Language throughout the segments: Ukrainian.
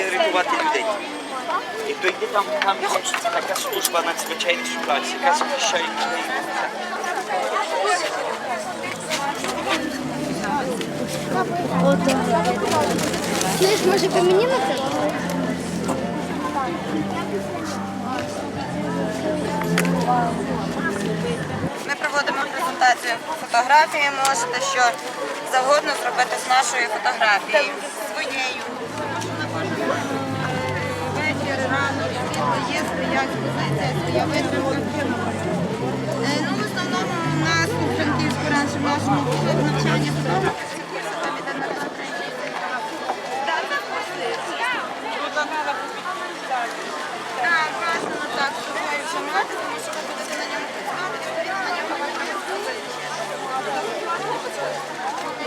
рятувати людей. І то йде там, там така служба надзвичайних ситуацій, яка захищає людей. Слышь, може помінімо це? Ми проводимо презентацію фотографії. Можете що завгодно зробити з нашою фотографією. Своя. Е, Ну, в основному у нас у Франківську раніше в нашому навчання фотографії. Так, Так, так, з собою вже мати, тому що ви будете на ньому працювати, відповідно на ньому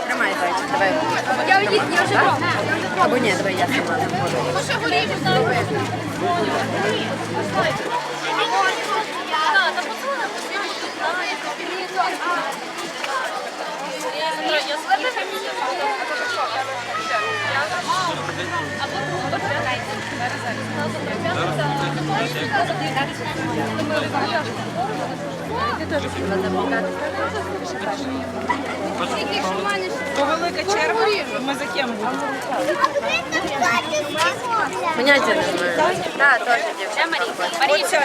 Тримай, зайчик, давай. Я відійду, я вже Або ні, давай я сама. Велика черга, ми за ким будемо? Поняття не знаю. Так, теж дівчата. Оця.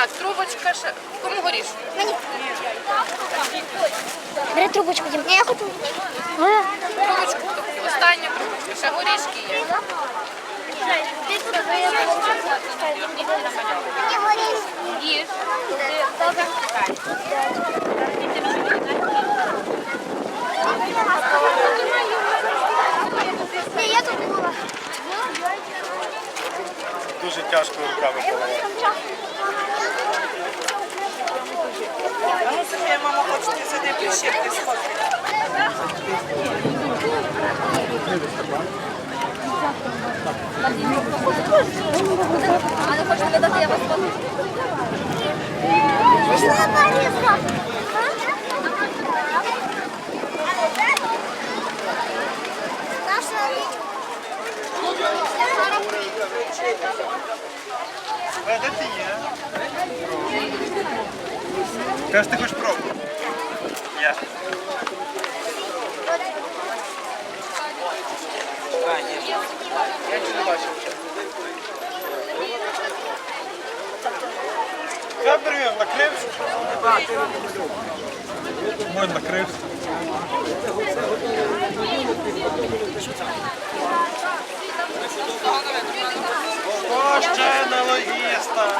Так, трубочка ще. Кому горіш? Бери трубочку, Дім. Я хочу. Трубочку. Остання трубочка. Ще горішки є. Мені горіш. Їж. Добре. Ні, я тут була. Дуже тяжко руками поливати. А ну Софія, мама, хочете сюди прищепки сфоткати? Пішла Бориска. Наша А де ти є? Кажеш, ти хочеш пробувати? Я. Я не бачив. Заберем, накрився. Мой накрився. О, ще на логіста.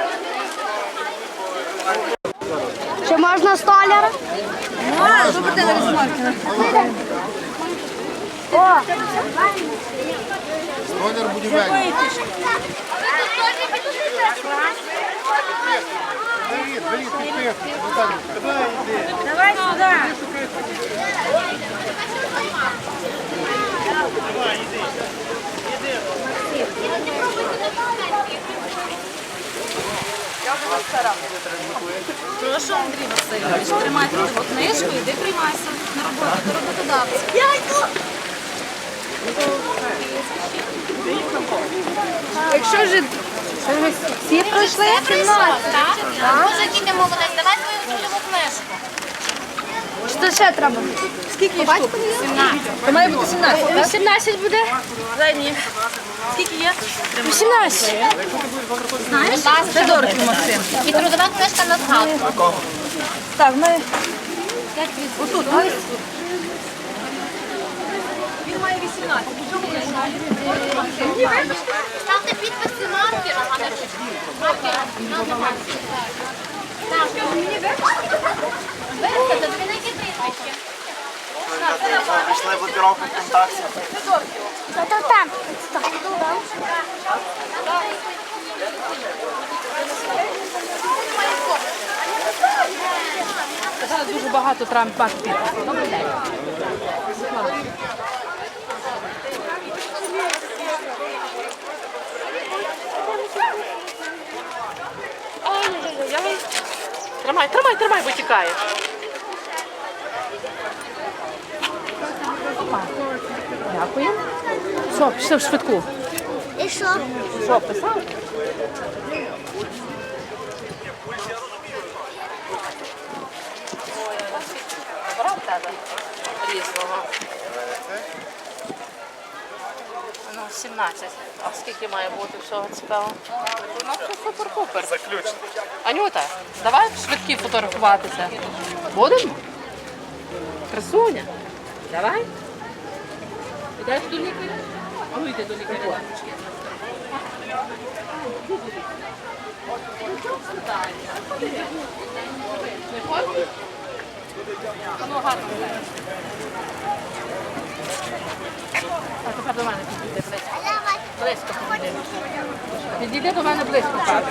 Можна столяра? О, Столяр будівельник. Давай сюди. Прошу, Андрій Васильович, тримай таку книжку, іди приймайся на роботу до роботодавця. Якщо вже всі пройшли, Може, діти молодець, давай твою трудову книжку. Що ще треба? Скільки є штук? 17. То має бути 17, так? 18 буде? Дай Скільки є? 18. Знаєш? Це дорого, Максим. І трудова книжка на згадку. Так, ми... Отут, ось. Ставте підписи маркером, а не маркером. Надо маркером. Так, мені виписати, тобі на які прізвище? Прийшли блокировку ВКонтакті. то там. Зараз дуже багато травм підписів. Тримай, тримай, тримай, бо тікає. Дякую. Все, пішли в швидку. І що? Що, писав? Забрав тебе різного. Ну, 17. А скільки має бути всього цікавого? Ну, все супер-пупер. Заключно. Анюта, давай швидкі фотографуватися. Будемо? Красуня. Давай. Ідеш до лікаря? А ну йди до лікаря. Не хочеш? А ну гарно. А тепер до мене близько. Підійди до мене близько, так.